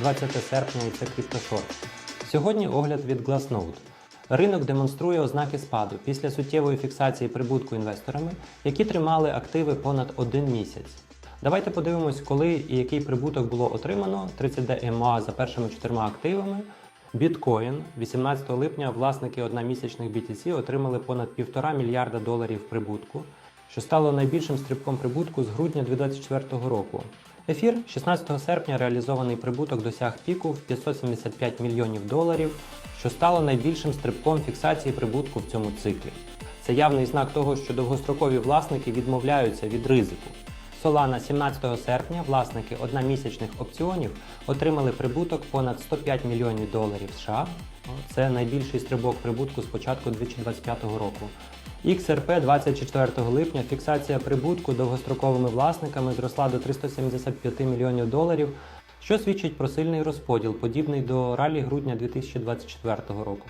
20 серпня і це CryptoShort. Сьогодні огляд від Glassnode. Ринок демонструє ознаки спаду після суттєвої фіксації прибутку інвесторами, які тримали активи понад один місяць. Давайте подивимось, коли і який прибуток було отримано 30D за першими чотирма активами. Біткоін 18 липня власники одномісячних BTC отримали понад 1,5 мільярда доларів прибутку, що стало найбільшим стрибком прибутку з грудня 2024 року. Ефір 16 серпня реалізований прибуток досяг піку в 575 мільйонів доларів, що стало найбільшим стрибком фіксації прибутку в цьому циклі. Це явний знак того, що довгострокові власники відмовляються від ризику. Solana 17 серпня власники одномісячних опціонів отримали прибуток понад 105 мільйонів доларів США. Це найбільший стрибок прибутку з початку 2025 року. XRP 24 липня фіксація прибутку довгостроковими власниками зросла до 375 мільйонів доларів, що свідчить про сильний розподіл, подібний до ралі грудня 2024 року.